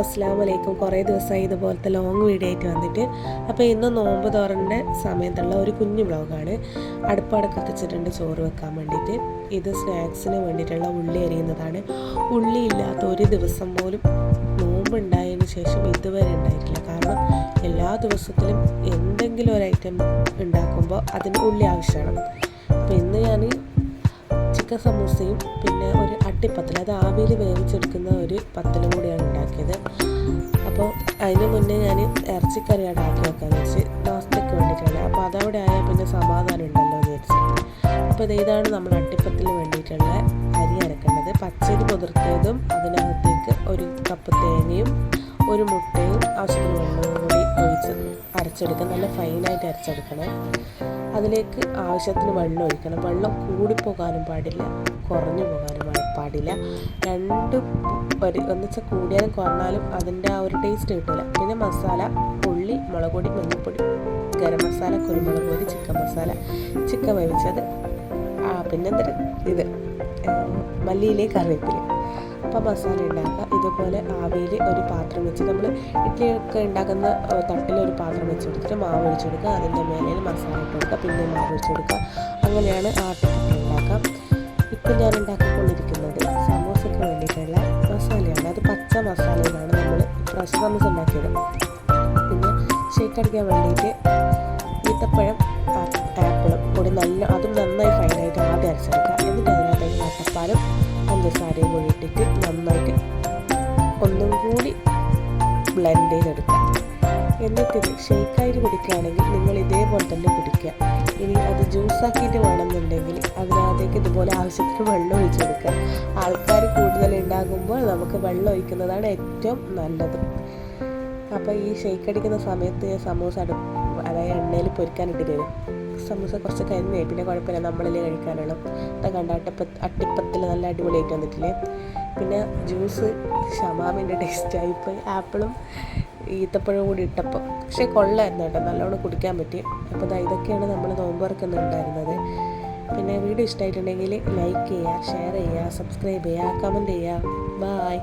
അസ്സാം വലൈക്കും കുറേ ദിവസമായി ഇതുപോലത്തെ ലോങ് വീഡിയോ ആയിട്ട് വന്നിട്ട്. അപ്പോൾ ഇന്ന് നോമ്പ് തുറന്റെ സമയത്തുള്ള ഒരു കുഞ്ഞു ബ്ലോഗാണ് അടുപ്പാട് കത്തിച്ചിട്ടുണ്ട് ചോറ് വെക്കാൻ വേണ്ടിയിട്ട്. ഇത് സ്നാക്സിന് വേണ്ടിയിട്ടുള്ള ഉള്ളി അരിയുന്നതാണ്. ഉള്ളി ഇല്ലാത്ത ഒരു ദിവസം പോലും നോമ്പ് ഉണ്ടായതിന് ശേഷം ഇതുവരെ ഉണ്ടായിട്ടില്ല. കാരണം എല്ലാ ദിവസത്തിലും എന്തെങ്കിലും ഒരു ഐറ്റം ഉണ്ടാക്കുമ്പോൾ അതിന് ഉള്ളി ആവശ്യമാണ്. അപ്പോൾ ഇന്ന് ഞാൻ ചിക്കൻ സമൂസയും പിന്നെ ഒരു അട്ടിപ്പത്തൽ അത് ആവിയിൽ വേവിച്ചെടുക്കുന്ന ഒരു പത്തലും അപ്പോൾ അതിന് മുന്നേ ഞാൻ ഇറച്ചിക്കറിയാണ് ആക്കി നോക്കാൻ വെച്ച് നാസ്തയ്ക്ക് വേണ്ടിയിട്ടാണ്. അപ്പോൾ അതവിടെ ആയാൽ പിന്നെ സമാധാനം ഉണ്ടല്ലോ എന്ന് വെച്ച് അപ്പോൾ ഇത് ഇതാണ് നമ്മൾ അട്ടിപ്പത്തിന് വേണ്ടിയിട്ടുള്ള അരി അരക്കേണ്ടത്. പച്ചരി പുതിർത്തതും അതിനകത്തേക്ക് ഒരു കപ്പ് തേങ്ങയും ഒരു മുട്ടയും ആവശ്യത്തിന് വെള്ളവും കൂടി ഒഴിച്ച് അരച്ചെടുക്കണം. നല്ല ഫൈനായിട്ട് അരച്ചെടുക്കണം. അതിലേക്ക് ആവശ്യത്തിന് വെള്ളം ഒഴിക്കണം. വെള്ളം കൂടിപ്പോകാനും പാടില്ല. കുറഞ്ഞു പോകാനും പാടില്ല. രണ്ടും ഒരു എന്നുവെച്ചാൽ കൂടിയാലും കുറഞ്ഞാലും അതിന്റെ ആ ഒരു ടേസ്റ്റ് കിട്ടില്ല പിന്നെ മസാല ഉള്ളി മുളക് പൊടി മഞ്ഞൾപ്പൊടി ഗരം മസാല കുരുമുളക് പൊടി ചിക്കൻ മസാല. ചിക്കൻ വേവിച്ചത് ആ പിന്നെ ഇത് മല്ലിയിലെ കറിവേപ്പില. അപ്പോൾ മസാല ഉണ്ടാക്കുക. ഇതുപോലെ ആവിയിൽ ഒരു പാത്രം വെച്ച് നമ്മൾ ഇഡ്ഡലിയൊക്കെ ഉണ്ടാക്കുന്ന തട്ടിലൊരു ഒരു പാത്രം വെച്ച് കൊടുത്തിട്ട് മാവ് ഒഴിച്ച് കൊടുക്കുക. അതിന്റെ മേലെ മസാല ഇട്ട് കൊടുക്കുക. പിന്നെ മാവ് ഒഴിച്ച് കൊടുക്കുക. അങ്ങനെയാണ് ആട്ടിപ്പത്തിൽ ഉണ്ടാക്കാം ഇപ്പം ഞാൻ ഉണ്ടാക്കിക്കൊണ്ടിരിക്കുന്നത് സമോസ ഉണ്ടാക്കിയത്. പിന്നെ ഷേക്ക് അടിക്കാൻ വേണ്ടിയിട്ട് ഈത്തപ്പഴം ആപ്പിളും കൂടി നല്ല അതും നന്നായി ഫൈനായിട്ട് ആദ്യം അരച്ചെടുക്കുക. എന്നിട്ട് അതിനകത്തേക്ക് വട്ടപ്പാലും പഞ്ചസാരയും കൂടി ഇട്ടിട്ട് നന്നായിട്ട് ഒന്നും കൂടി ബ്ലെൻഡ് ചെയ്തെടുക്കുക. എന്നിട്ടിത് ഷേക്കായിട്ട് കുടിക്കുകയാണെങ്കിൽ നിങ്ങൾ ഇതേപോലെ തന്നെ കുടിക്കുക. ഇനി അത് ജ്യൂസാക്കിയിട്ട് വേണമെന്നുണ്ടെങ്കിൽ അതിനകത്തേക്ക് ഇതുപോലെ ആവശ്യത്തിന് വെള്ളം ഒഴിച്ചെടുക്കുക ആൾക്കാർ കൂടുതൽ ഉണ്ടാകുമ്പോൾ നമുക്ക് വെള്ളം ഒഴിക്കുന്നതാണ് ഏറ്റവും നല്ലത്. അപ്പോൾ ഈ ഷേക്ക് അടിക്കുന്ന സമയത്ത് സമൂസ അടു അതായത് എണ്ണയിൽ പൊരിക്കാനിട്ട് തരും. സമൂസ കുറച്ച് കരിഞ്ഞേ പിന്നെ കുഴപ്പമില്ല നമ്മളല്ലേ കഴിക്കാനുള്ളൂ അത് കണ്ട അട്ടപ്പ അട്ടിപ്പത്തിൽ നല്ല അടിപൊളിയായിട്ട് വന്നിട്ടില്ലേ? പിന്നെ ജ്യൂസ് ഷമാമിന്റെ ടേസ്റ്റായിപ്പോയി ആപ്പിളും ഈത്തപ്പഴം കൂടി ഇട്ടപ്പോൾ. പക്ഷേ കൊള്ളായിരുന്നു കേട്ടോ നല്ലോണം കുടിക്കാൻ പറ്റി. അപ്പോൾ ഇതൊക്കെയാണ് നമ്മൾ നോമ്പ് ഉണ്ടായിരുന്നത് പിന്നെ വീഡിയോ ഇഷ്ടമായിട്ടുണ്ടെങ്കിൽ ലൈക്ക് ചെയ്യുക ഷെയർ ചെയ്യുക സബ്സ്ക്രൈബ് ചെയ്യുക കമന്റ് ചെയ്യുക. ബായ്